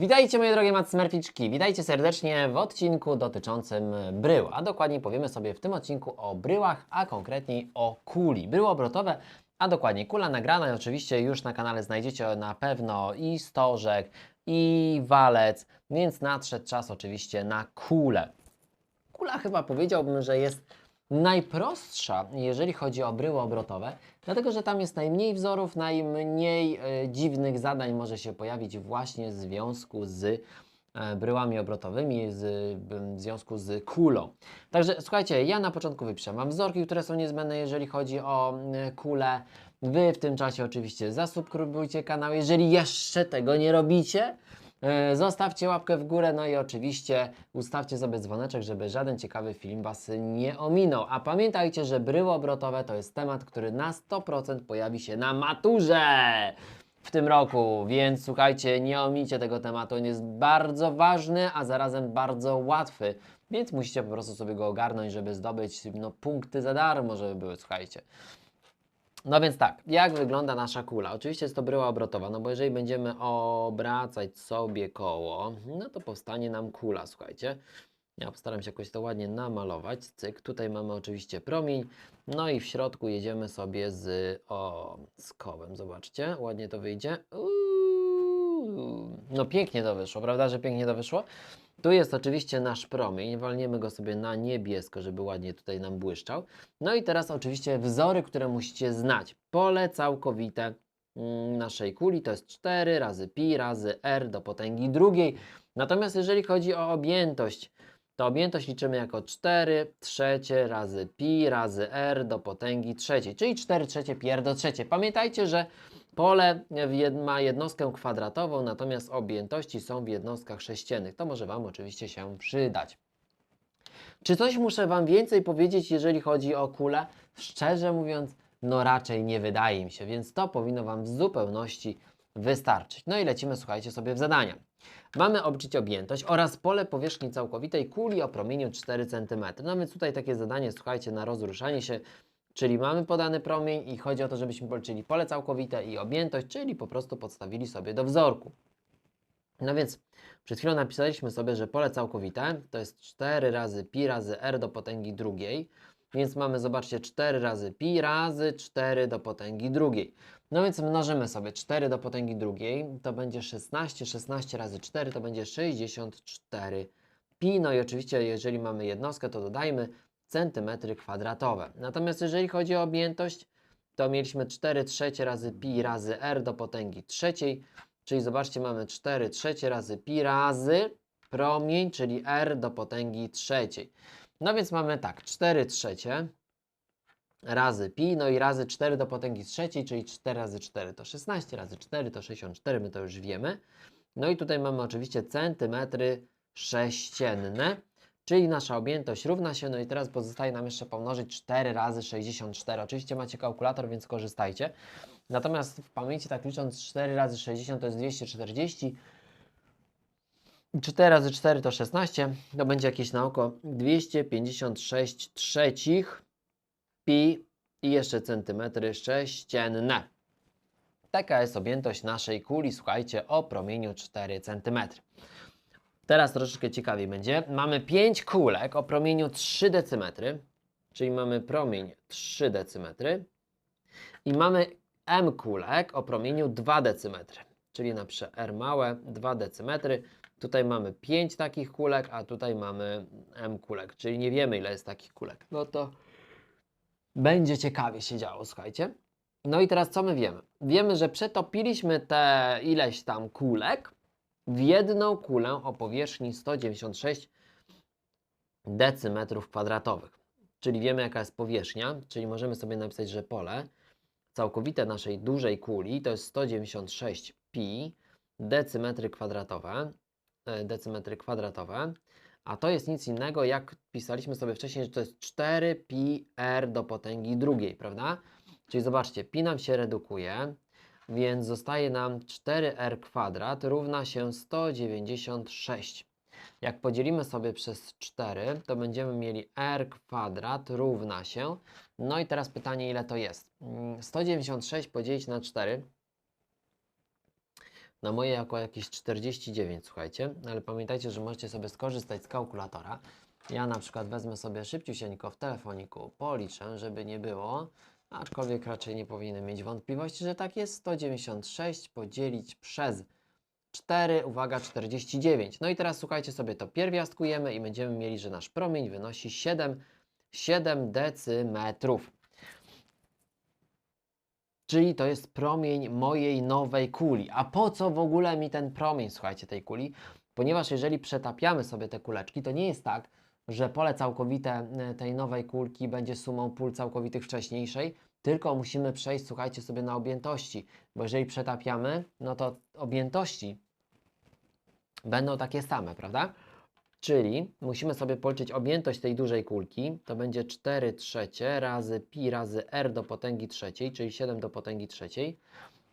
Witajcie moje drogie matsmerficzki, witajcie serdecznie w odcinku dotyczącym brył, a dokładniej powiemy sobie w tym odcinku o bryłach, a konkretniej o kuli. Bryły obrotowe, a dokładnie kula nagrana i oczywiście już na kanale znajdziecie na pewno i stożek, i walec, więc nadszedł czas oczywiście na kulę. Kula chyba powiedziałbym, że jest najprostsza, jeżeli chodzi o bryły obrotowe, dlatego że tam jest najmniej wzorów, najmniej e, dziwnych zadań może się pojawić właśnie w związku z e, bryłami obrotowymi, z, w związku z kulą. Także słuchajcie, ja na początku wypiszę Wam wzorki, które są niezbędne, jeżeli chodzi o e, kulę. Wy w tym czasie oczywiście zasubskrybujcie kanał, jeżeli jeszcze tego nie robicie. E, Zostawcie łapkę w górę, no i oczywiście ustawcie sobie dzwoneczek, żeby żaden ciekawy film Was nie ominął. A pamiętajcie, że bryły obrotowe to jest temat, który na 100% pojawi się na maturze w tym roku, więc słuchajcie, nie omicie tego tematu. On jest bardzo ważny, a zarazem bardzo łatwy, więc musicie po prostu sobie go ogarnąć, żeby zdobyć no, punkty za darmo, żeby były, słuchajcie. No więc tak, jak wygląda nasza kula? Oczywiście jest to bryła obrotowa, no bo jeżeli będziemy obracać sobie koło, no to powstanie nam kula, słuchajcie. Ja postaram się jakoś to ładnie namalować. Cyk, tutaj mamy oczywiście promień, no i w środku jedziemy sobie z, o, z kołem, zobaczcie, ładnie to wyjdzie. Uuu, no pięknie to wyszło, prawda, że pięknie to wyszło? Tu jest oczywiście nasz promień, walniemy go sobie na niebiesko, żeby ładnie tutaj nam błyszczał. No i teraz oczywiście wzory, które musicie znać. Pole całkowite mm, naszej kuli to jest 4 razy pi razy r do potęgi drugiej. Natomiast jeżeli chodzi o objętość, to objętość liczymy jako 4 trzecie razy pi razy r do potęgi trzeciej, czyli 4 trzecie pi r do trzeciej. Pamiętajcie, że pole jed- ma jednostkę kwadratową, natomiast objętości są w jednostkach sześciennych. To może Wam oczywiście się przydać. Czy coś muszę Wam więcej powiedzieć, jeżeli chodzi o kulę? Szczerze mówiąc, no raczej nie wydaje mi się, więc to powinno Wam w zupełności wystarczyć. No i lecimy, słuchajcie, sobie w zadania. Mamy obliczyć objętość oraz pole powierzchni całkowitej kuli o promieniu 4 cm. No więc tutaj takie zadanie, słuchajcie, na rozruszanie się, czyli mamy podany promień i chodzi o to, żebyśmy policzyli pole całkowite i objętość, czyli po prostu podstawili sobie do wzorku. No więc przed chwilą napisaliśmy sobie, że pole całkowite to jest 4 razy pi razy r do potęgi drugiej, więc mamy, zobaczcie, 4 razy pi razy 4 do potęgi drugiej. No więc mnożymy sobie 4 do potęgi drugiej, to będzie 16, 16 razy 4 to będzie 64 pi. No i oczywiście, jeżeli mamy jednostkę, to dodajmy centymetry kwadratowe. Natomiast jeżeli chodzi o objętość, to mieliśmy 4 trzecie razy pi razy r do potęgi trzeciej, czyli zobaczcie, mamy 4 trzecie razy pi razy promień, czyli r do potęgi trzeciej. No więc mamy tak, 4 trzecie razy pi, no i razy 4 do potęgi trzeciej, czyli 4 razy 4 to 16, razy 4 to 64, my to już wiemy. No i tutaj mamy oczywiście centymetry sześcienne, czyli nasza objętość równa się, no i teraz pozostaje nam jeszcze pomnożyć 4 razy 64. Oczywiście macie kalkulator, więc korzystajcie. Natomiast w pamięci tak licząc 4 razy 60 to jest 240. 4 razy 4 to 16, to będzie jakieś na oko 256 trzecich pi i jeszcze centymetry sześcienne. Taka jest objętość naszej kuli, słuchajcie, o promieniu 4 cm. Teraz troszeczkę ciekawiej będzie. Mamy 5 kulek o promieniu 3 dm, czyli mamy promień 3 dm i mamy m kulek o promieniu 2 dm, czyli na r małe 2 dm. Tutaj mamy 5 takich kulek, a tutaj mamy m kulek, czyli nie wiemy ile jest takich kulek. No to będzie ciekawie się działo, słuchajcie. No i teraz co my wiemy? Wiemy, że przetopiliśmy te ileś tam kulek w jedną kulę o powierzchni 196 decymetrów kwadratowych. Czyli wiemy jaka jest powierzchnia, czyli możemy sobie napisać, że pole całkowite naszej dużej kuli to jest 196 pi decymetry kwadratowe, e, decymetry kwadratowe, a to jest nic innego, jak pisaliśmy sobie wcześniej, że to jest 4 pi r do potęgi drugiej, prawda? Czyli zobaczcie, pi nam się redukuje, więc zostaje nam 4r kwadrat równa się 196. Jak podzielimy sobie przez 4, to będziemy mieli r kwadrat równa się. No i teraz pytanie, ile to jest? Mm, 196 podzielić na 4 Na moje jako jakieś 49, słuchajcie, ale pamiętajcie, że możecie sobie skorzystać z kalkulatora. Ja na przykład wezmę sobie szybciusieńko w telefoniku, policzę, żeby nie było, aczkolwiek raczej nie powinienem mieć wątpliwości, że tak jest. 196 podzielić przez 4, uwaga, 49. No i teraz słuchajcie sobie, to pierwiastkujemy i będziemy mieli, że nasz promień wynosi 7, 7 decymetrów. Czyli to jest promień mojej nowej kuli. A po co w ogóle mi ten promień, słuchajcie, tej kuli? Ponieważ jeżeli przetapiamy sobie te kuleczki, to nie jest tak, że pole całkowite e, tej nowej kulki będzie sumą pól całkowitych wcześniejszej, tylko musimy przejść, słuchajcie, sobie na objętości, bo jeżeli przetapiamy, no to objętości będą takie same, prawda? Czyli musimy sobie policzyć objętość tej dużej kulki, to będzie 4 trzecie razy pi razy r do potęgi trzeciej, czyli 7 do potęgi trzeciej.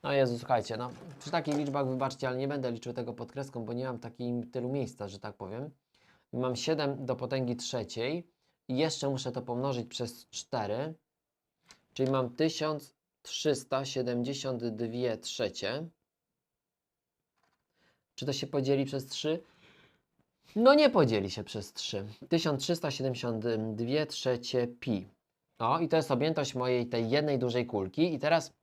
No Jezu, słuchajcie, no przy takich liczbach wybaczcie, ale nie będę liczył tego pod kreską, bo nie mam takim tylu miejsca, że tak powiem. Mam 7 do potęgi trzeciej i jeszcze muszę to pomnożyć przez 4, czyli mam 1372 trzecie. Czy to się podzieli przez 3? No nie podzieli się przez 3. 1372 trzecie pi. O, i to jest objętość mojej tej jednej dużej kulki. I teraz...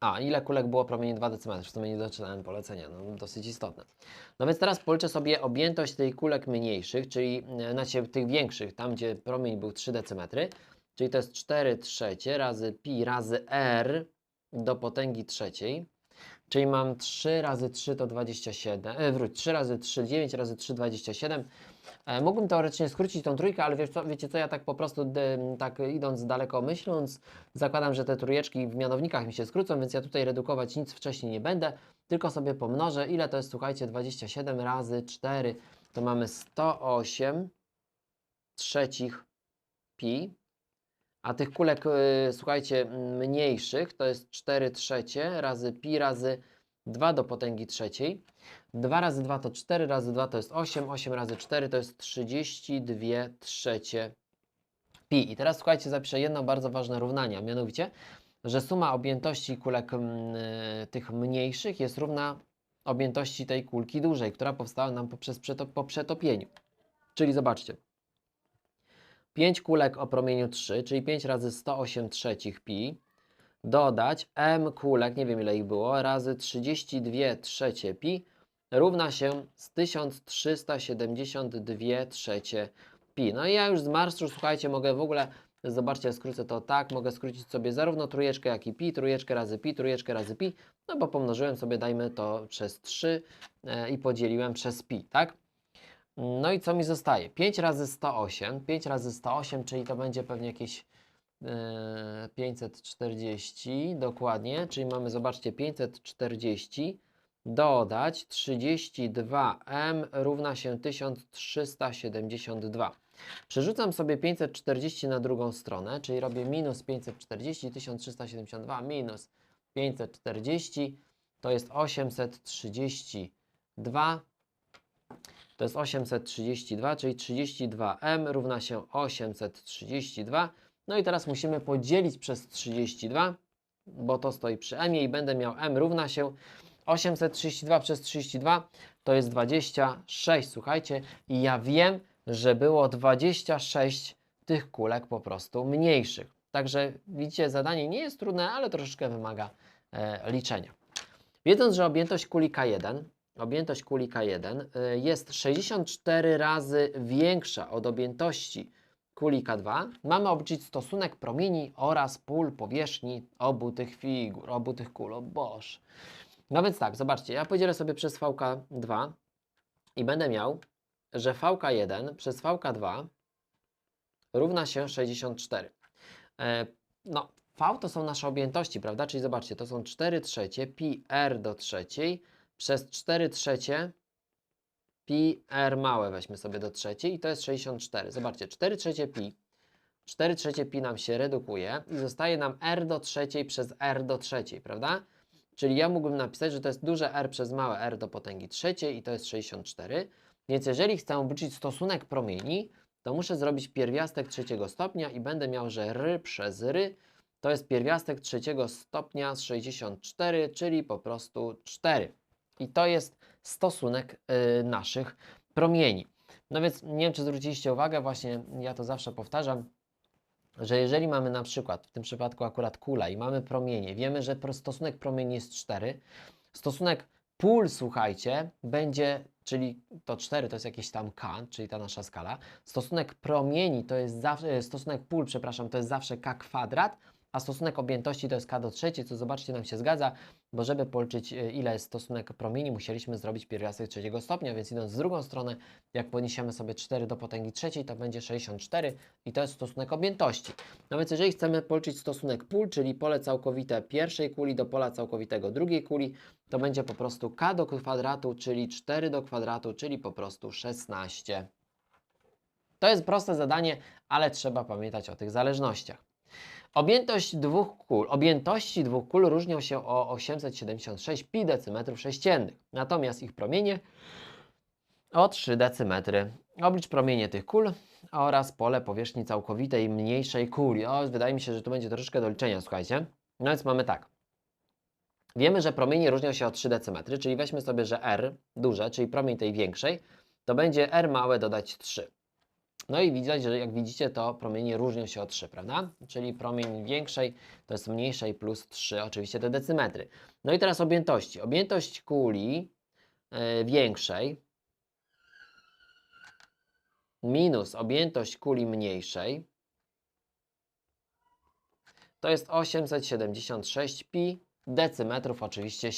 A, ile kulek było promieni 2 dm? W sumie nie doczytałem polecenia, no dosyć istotne. No więc teraz policzę sobie objętość tej kulek mniejszych, czyli e, znaczy tych większych, tam gdzie promień był 3 dm, czyli to jest 4 trzecie razy pi razy r do potęgi trzeciej. Czyli mam 3 razy 3 to 27, e, wróć, 3 razy 3, 9 razy 3, 27. E, mógłbym teoretycznie skrócić tą trójkę, ale wiesz co, wiecie co, ja tak po prostu, dy, tak idąc daleko myśląc, zakładam, że te trójeczki w mianownikach mi się skrócą, więc ja tutaj redukować nic wcześniej nie będę, tylko sobie pomnożę, ile to jest, słuchajcie, 27 razy 4, to mamy 108 trzecich pi, a tych kulek, y, słuchajcie, mniejszych to jest 4 trzecie razy pi razy 2 do potęgi trzeciej. 2 razy 2 to 4, razy 2 to jest 8, 8 razy 4 to jest 32 trzecie pi. I teraz słuchajcie, zapiszę jedno bardzo ważne równanie, a mianowicie, że suma objętości kulek mm, y, tych mniejszych jest równa objętości tej kulki dużej, która powstała nam poprzez przetop- po przetopieniu. Czyli zobaczcie, 5 kulek o promieniu 3, czyli 5 razy 108 trzecich pi, dodać m kulek, nie wiem ile ich było, razy 32 trzecie pi równa się z 1372 trzecie pi. No i ja już z marszu, słuchajcie, mogę w ogóle, zobaczcie, skrócę to tak, mogę skrócić sobie zarówno trójeczkę, jak i pi, trójeczkę razy pi, trójeczkę razy pi, no bo pomnożyłem sobie, dajmy to przez 3 e, i podzieliłem przez pi, tak? No i co mi zostaje? 5 razy 108, 5 razy 108, czyli to będzie pewnie jakieś e, 540 dokładnie, czyli mamy, zobaczcie, 540 dodać 32m równa się 1372. Przerzucam sobie 540 na drugą stronę, czyli robię minus 540, 1372 minus 540 to jest 832 to jest 832, czyli 32m równa się 832. No i teraz musimy podzielić przez 32, bo to stoi przy m i będę miał m równa się 832 przez 32 to jest 26, słuchajcie. I ja wiem, że było 26 tych kulek po prostu mniejszych. Także widzicie, zadanie nie jest trudne, ale troszeczkę wymaga e, liczenia. Wiedząc, że objętość kuli K1 objętość kuli K1 y, jest 64 razy większa od objętości kuli K2, mamy obliczyć stosunek promieni oraz pól powierzchni obu tych figur, obu tych kul. O Boże. No więc tak, zobaczcie, ja podzielę sobie przez VK2 i będę miał, że VK1 przez VK2 równa się 64. E, no, V to są nasze objętości, prawda? Czyli zobaczcie, to są 4 trzecie pi r do trzeciej przez 4 trzecie pi r małe weźmy sobie do trzeciej i to jest 64. Zobaczcie, 4 trzecie pi, 4 trzecie pi nam się redukuje i zostaje nam r do trzeciej przez r do trzeciej, prawda? Czyli ja mógłbym napisać, że to jest duże r przez małe r do potęgi trzeciej i to jest 64. Więc jeżeli chcę obliczyć stosunek promieni, to muszę zrobić pierwiastek trzeciego stopnia i będę miał, że r przez r to jest pierwiastek trzeciego stopnia z 64, czyli po prostu 4. I to jest stosunek y, naszych promieni. No więc nie wiem, czy zwróciliście uwagę, właśnie ja to zawsze powtarzam, że jeżeli mamy na przykład, w tym przypadku akurat kula i mamy promienie, wiemy, że stosunek promieni jest 4, stosunek pól, słuchajcie, będzie, czyli to 4 to jest jakieś tam k, czyli ta nasza skala, stosunek promieni to jest zawsze, stosunek pól, przepraszam, to jest zawsze k kwadrat, a stosunek objętości to jest k do trzeciej, co zobaczcie nam się zgadza, bo żeby policzyć e, ile jest stosunek promieni, musieliśmy zrobić pierwiastek trzeciego stopnia, więc idąc w drugą stronę, jak podniesiemy sobie 4 do potęgi trzeciej, to będzie 64 i to jest stosunek objętości. No więc jeżeli chcemy policzyć stosunek pól, czyli pole całkowite pierwszej kuli do pola całkowitego drugiej kuli, to będzie po prostu k do kwadratu, czyli 4 do kwadratu, czyli po prostu 16. To jest proste zadanie, ale trzeba pamiętać o tych zależnościach. Objętość dwóch kul, objętości dwóch kul różnią się o 876 pi decymetrów sześciennych, natomiast ich promienie o 3 decymetry. Oblicz promienie tych kul oraz pole powierzchni całkowitej mniejszej kuli. O, wydaje mi się, że tu będzie troszeczkę do liczenia, słuchajcie. No więc mamy tak. Wiemy, że promienie różnią się o 3 decymetry, czyli weźmy sobie, że R duże, czyli promień tej większej, to będzie R małe dodać 3. No i widać, że jak widzicie, to promienie różnią się o 3, prawda? Czyli promień większej to jest mniejszej plus 3, oczywiście te decymetry. No i teraz objętości. Objętość kuli e, większej minus objętość kuli mniejszej to jest 876 pi decymetrów, oczywiście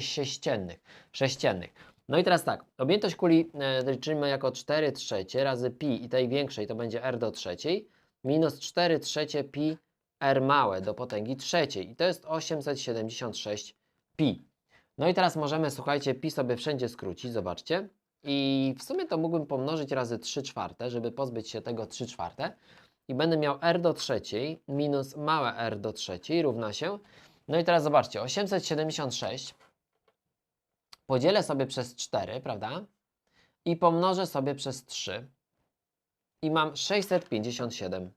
sześciennych. sześciennych. No i teraz tak, objętość kuli e, liczymy jako 4 trzecie razy pi i tej większej to będzie r do trzeciej minus 4 trzecie pi r małe do potęgi trzeciej i to jest 876 pi. No i teraz możemy, słuchajcie, pi sobie wszędzie skrócić, zobaczcie. I w sumie to mógłbym pomnożyć razy 3 czwarte, żeby pozbyć się tego 3 czwarte. I będę miał r do trzeciej minus małe r do trzeciej równa się. No i teraz zobaczcie, 876 podzielę sobie przez 4, prawda? I pomnożę sobie przez 3. I mam 657.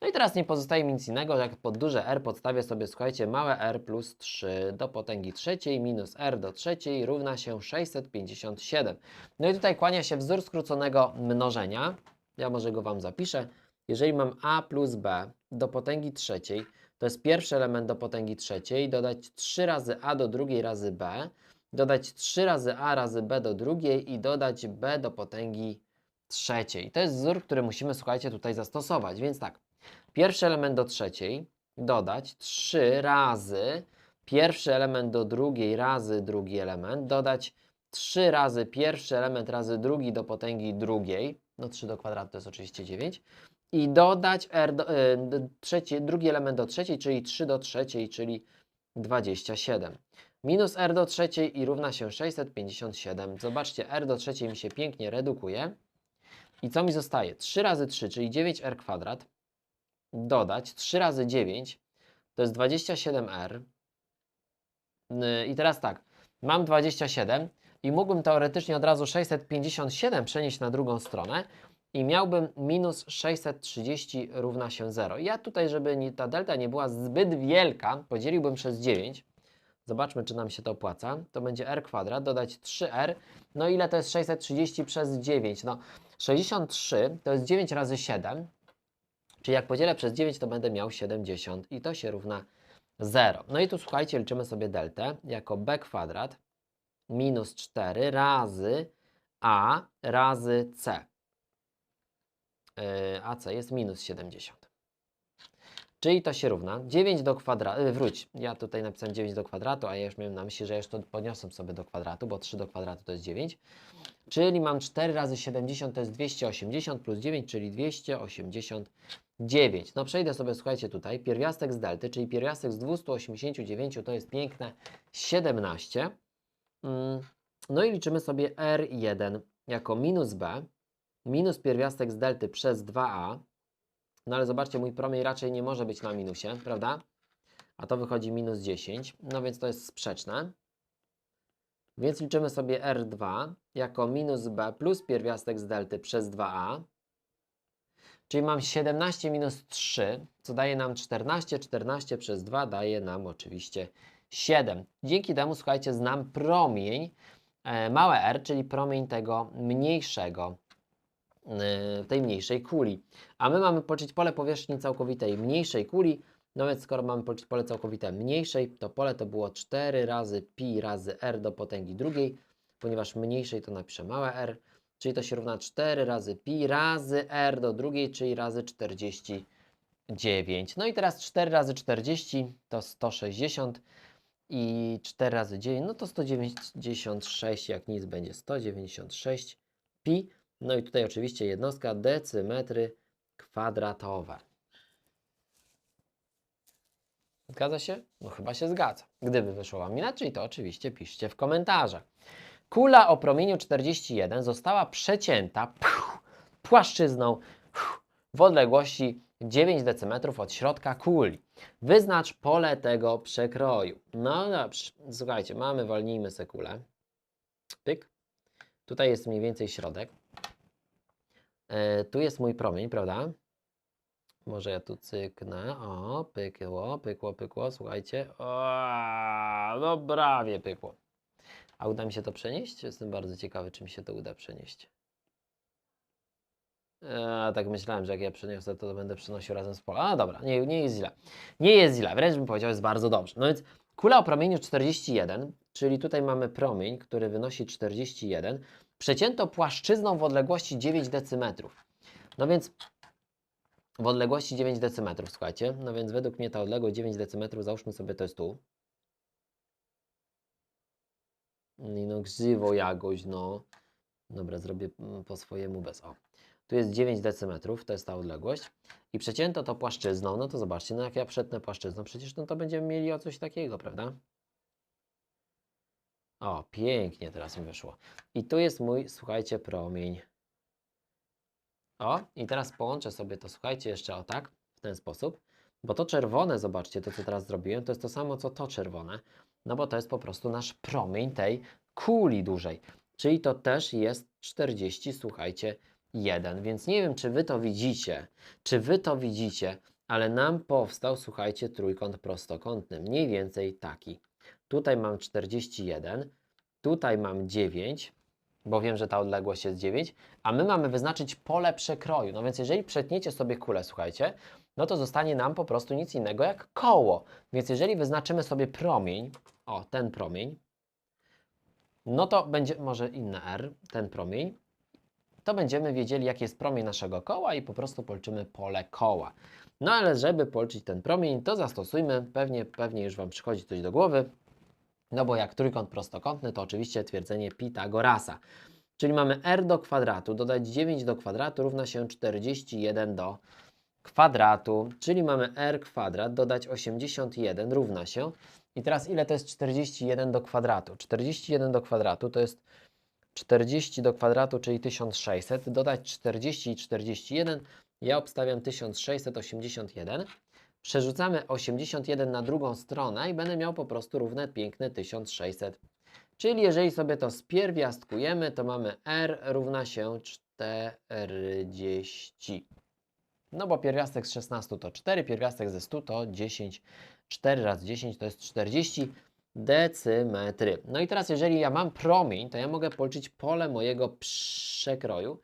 No i teraz nie pozostaje mi nic innego, jak pod duże R podstawię sobie, słuchajcie, małe r plus 3 do potęgi trzeciej minus r do trzeciej równa się 657. No i tutaj kłania się wzór skróconego mnożenia. Ja może go Wam zapiszę. Jeżeli mam a plus b do potęgi trzeciej, to jest pierwszy element do potęgi trzeciej, dodać 3 razy a do drugiej razy b, dodać 3 razy a razy b do drugiej i dodać b do potęgi trzeciej. To jest wzór, który musimy, słuchajcie, tutaj zastosować. Więc tak, pierwszy element do trzeciej, dodać 3 razy. Pierwszy element do drugiej razy drugi element, dodać 3 razy pierwszy element razy drugi do potęgi drugiej, no 3 do kwadratu to jest oczywiście 9, i dodać r do, y, trzeci, drugi element do trzeciej, czyli 3 do trzeciej, czyli 27. Minus r do trzeciej i równa się 657. Zobaczcie, r do trzeciej mi się pięknie redukuje. I co mi zostaje? 3 razy 3, czyli 9r kwadrat, dodać 3 razy 9, to jest 27r. Yy, I teraz tak, mam 27 i mógłbym teoretycznie od razu 657 przenieść na drugą stronę i miałbym minus 630 równa się 0. Ja tutaj, żeby ta delta nie była zbyt wielka, podzieliłbym przez 9. Zobaczmy, czy nam się to opłaca. To będzie r kwadrat, dodać 3r. No ile to jest 630 przez 9? No 63 to jest 9 razy 7. Czyli jak podzielę przez 9, to będę miał 70 i to się równa 0. No i tu słuchajcie, liczymy sobie deltę jako b kwadrat minus 4 razy a razy c. Yy, AC jest minus 70. Czyli to się równa 9 do kwadratu, yy, wróć, ja tutaj napisałem 9 do kwadratu, a ja już miałem na myśli, że ja to podniosłem sobie do kwadratu, bo 3 do kwadratu to jest 9. Czyli mam 4 razy 70 to jest 280 plus 9, czyli 289. No przejdę sobie, słuchajcie tutaj, pierwiastek z delty, czyli pierwiastek z 289 to jest piękne 17. Mm, No i liczymy sobie R1 jako minus B, minus pierwiastek z delty przez 2a. No ale zobaczcie, mój promień raczej nie może być na minusie, prawda? A to wychodzi minus 10, no więc to jest sprzeczne. Więc liczymy sobie R2 jako minus B plus pierwiastek z delty przez 2a. czyli mam 17 minus 3, co daje nam 14. 14 przez 2 daje nam oczywiście 7. Dzięki temu, słuchajcie, znam promień, e, małe r, czyli promień tego mniejszego, tej mniejszej kuli. A my mamy policzyć pole powierzchni całkowitej mniejszej kuli, no więc skoro mamy policzyć pole całkowite mniejszej, to pole to było 4 razy pi razy r do potęgi drugiej, ponieważ mniejszej to napiszę małe r, czyli to się równa 4 razy pi razy r do drugiej, czyli razy 49. No i teraz 4 razy 40 to 160 i 4 razy 9, no to 196, jak nic będzie 196 pi. No i tutaj oczywiście jednostka decymetry kwadratowe. Zgadza się? No chyba się zgadza. Gdyby wyszło Wam inaczej, to oczywiście piszcie w komentarzach. Kula o promieniu 41 została przecięta płaszczyzną w odległości 9 dm od środka kuli. Wyznacz pole tego przekroju. No dobrze, słuchajcie, mamy, walnijmy se kulę. Pyk. Tutaj jest mniej więcej środek. E, tu jest mój promień, prawda? Może ja tu cyknę. O, pykło, pykło, pykło. Słuchajcie. O, no prawie pykło. A uda mi się to przenieść? Jestem bardzo ciekawy, czy mi się to uda przenieść. Ja tak myślałem, że jak ja przeniosę, to będę przenosił razem z pola. A dobra, nie, nie jest źle. Nie jest źle, wręcz bym powiedział, jest bardzo dobrze. No więc kula o promieniu 41, czyli tutaj mamy promień, który wynosi 41, przecięto płaszczyzną w odległości 9 decymetrów. No więc w odległości 9 decymetrów, słuchajcie. No więc według mnie ta odległość 9 decymetrów, załóżmy sobie to jest tu. No grzywo jakoś, no. Dobra, zrobię mm, po swojemu bez o. Tu jest 9 decymetrów, to jest ta odległość. I przecięto to płaszczyzną, no to zobaczcie, no jak ja przetnę płaszczyzną, przecież no to będziemy mieli o coś takiego, prawda? O, pięknie teraz mi wyszło. I tu jest mój, słuchajcie, promień. O, i teraz połączę sobie to, słuchajcie, jeszcze o tak, w ten sposób. Bo to czerwone, zobaczcie, to co teraz zrobiłem, to jest to samo, co to czerwone. No bo to jest po prostu nasz promień tej kuli dużej. Czyli to też jest 40, słuchajcie, 1. Więc nie wiem, czy Wy to widzicie, czy Wy to widzicie, ale nam powstał, słuchajcie, trójkąt prostokątny. Mniej więcej taki. Tutaj mam 41, tutaj mam 9, bo wiem, że ta odległość jest 9, a my mamy wyznaczyć pole przekroju. No więc jeżeli przetniecie sobie kulę, słuchajcie, no to zostanie nam po prostu nic innego jak koło. Więc jeżeli wyznaczymy sobie promień, o, ten promień, no to będzie może inny R, ten promień, to będziemy wiedzieli, jaki jest promień naszego koła i po prostu policzymy pole koła. No ale żeby policzyć ten promień, to zastosujmy, pewnie, pewnie już Wam przychodzi coś do głowy, no bo jak trójkąt prostokątny, to oczywiście twierdzenie Pitagorasa. Czyli mamy r do kwadratu, dodać 9 do kwadratu równa się 41 do kwadratu, czyli mamy r kwadrat, dodać 81 równa się. I teraz ile to jest 41 do kwadratu? 41 do kwadratu to jest 40 do kwadratu, czyli 1600, dodać 40 i 41, ja obstawiam 1681. Przerzucamy 81 na drugą stronę i będę miał po prostu równe piękne 1600. Czyli jeżeli sobie to spierwiastkujemy, to mamy r równa się 40. No bo pierwiastek z 16 to 4, pierwiastek ze 100 to 10. 4 razy 10 to jest 40 decymetry. No i teraz jeżeli ja mam promień, to ja mogę policzyć pole mojego przekroju.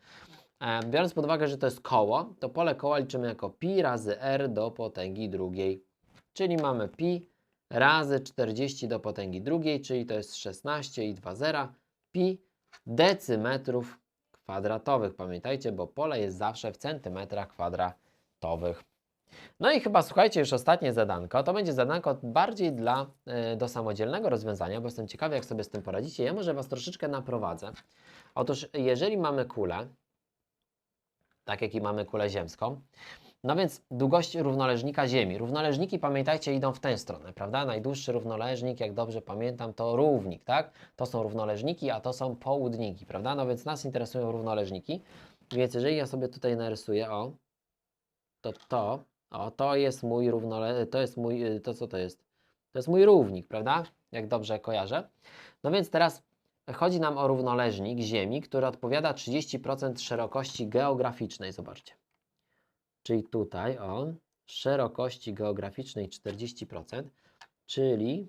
E, Biorąc pod uwagę, że to jest koło, to pole koła liczymy jako pi razy r do potęgi drugiej. Czyli mamy pi razy 40 do potęgi drugiej, czyli to jest 16 i 2 zera, pi decymetrów kwadratowych. Pamiętajcie, bo pole jest zawsze w centymetrach kwadratowych. No i chyba słuchajcie, już ostatnie zadanko. To będzie zadanko bardziej dla, y, do samodzielnego rozwiązania, bo jestem ciekawy, jak sobie z tym poradzicie. Ja może Was troszeczkę naprowadzę. Otóż, jeżeli mamy kulę, tak jak i mamy kulę ziemską, no więc długość równoleżnika Ziemi. Równoleżniki, pamiętajcie, idą w tę stronę, prawda? Najdłuższy równoleżnik, jak dobrze pamiętam, to równik, tak? To są równoleżniki, a to są południki, prawda? No więc nas interesują równoleżniki. Więc jeżeli ja sobie tutaj narysuję, o, to to, o, to jest mój równole, to jest mój, y, to co to jest? To jest mój równik, prawda? Jak dobrze kojarzę. No więc teraz chodzi nam o równoleżnik Ziemi, który odpowiada 30% szerokości geograficznej, zobaczcie. czyli tutaj, o, szerokości geograficznej 40%, czyli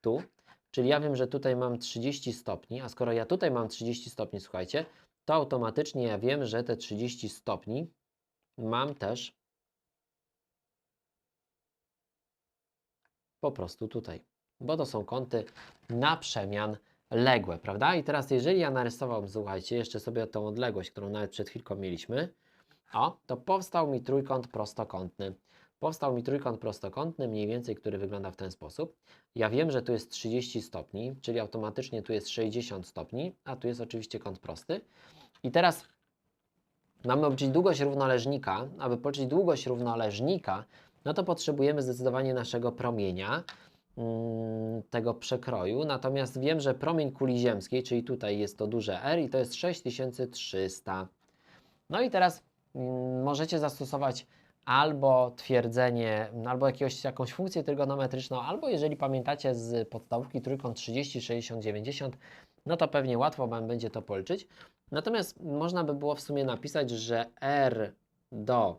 tu, czyli ja wiem, że tutaj mam 30 stopni, a skoro ja tutaj mam 30 stopni, słuchajcie, to automatycznie ja wiem, że te 30 stopni mam też po prostu tutaj, bo to są kąty na przemian ległe, prawda? I teraz jeżeli ja narysowałem, słuchajcie, jeszcze sobie tą odległość, którą nawet przed chwilką mieliśmy, o, to powstał mi trójkąt prostokątny. Powstał mi trójkąt prostokątny, mniej więcej, który wygląda w ten sposób. Ja wiem, że tu jest 30 stopni, czyli automatycznie tu jest 60 stopni, a tu jest oczywiście kąt prosty. I teraz mamy obliczyć długość równoleżnika. Aby policzyć długość równoleżnika, no to potrzebujemy zdecydowanie naszego promienia, tego przekroju. Natomiast wiem, że promień kuli ziemskiej, czyli tutaj jest to duże R i to jest 6300. No i teraz mm, możecie zastosować albo twierdzenie, albo jakąś funkcję trygonometryczną, albo jeżeli pamiętacie z podstawówki trójkąt 30, 60, 90, no to pewnie łatwo Wam będzie to policzyć. Natomiast można by było w sumie napisać, że R do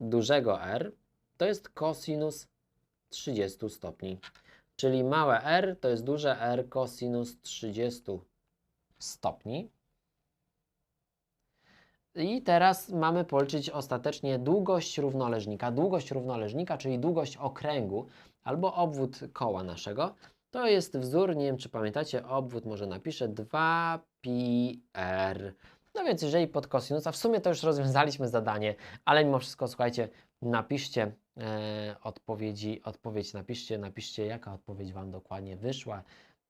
dużego R to jest cosinus 30 stopni. Czyli małe r to jest duże R cosinus 30 stopni. I teraz mamy policzyć ostatecznie długość równoleżnika. Długość równoleżnika, czyli długość okręgu albo obwód koła naszego. To jest wzór, nie wiem czy pamiętacie, obwód może napiszę 2πr. No więc jeżeli pod kosinus, a w sumie to już rozwiązaliśmy zadanie, ale mimo wszystko słuchajcie, napiszcie e, odpowiedzi, odpowiedź napiszcie, napiszcie jaka odpowiedź Wam dokładnie wyszła.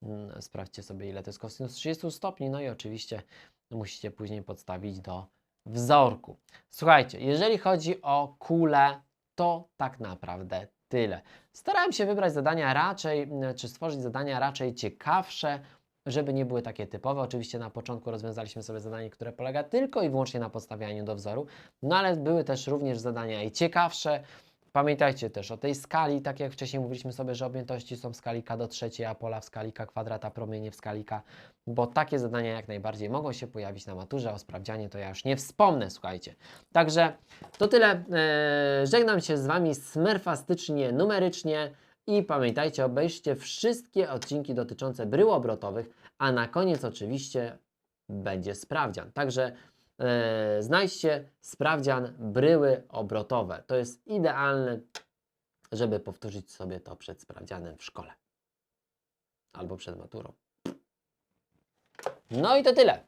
Mm, Sprawdźcie sobie ile to jest kosinus 30 stopni, no i oczywiście musicie później podstawić do wzorku. Słuchajcie, jeżeli chodzi o kulę, to tak naprawdę tyle. Starałem się wybrać zadania raczej, mm, czy stworzyć zadania raczej ciekawsze, żeby nie były takie typowe. Oczywiście na początku rozwiązaliśmy sobie zadanie, które polega tylko i wyłącznie na podstawianiu do wzoru, no ale były też również zadania i ciekawsze. Pamiętajcie też o tej skali, tak jak wcześniej mówiliśmy sobie, że objętości są w skali k do trzeciej, a pola w skali k kwadrata, promienie w skali k, bo takie zadania jak najbardziej mogą się pojawić na maturze, o sprawdzianie to ja już nie wspomnę, słuchajcie. Także to tyle. Eee, żegnam się z Wami smerfastycznie, numerycznie i pamiętajcie, obejrzcie wszystkie odcinki dotyczące brył obrotowych, a na koniec oczywiście będzie sprawdzian. Także znajdźcie sprawdzian bryły obrotowe. To jest idealne, żeby powtórzyć sobie to przed sprawdzianem w szkole albo przed maturą. No i to tyle.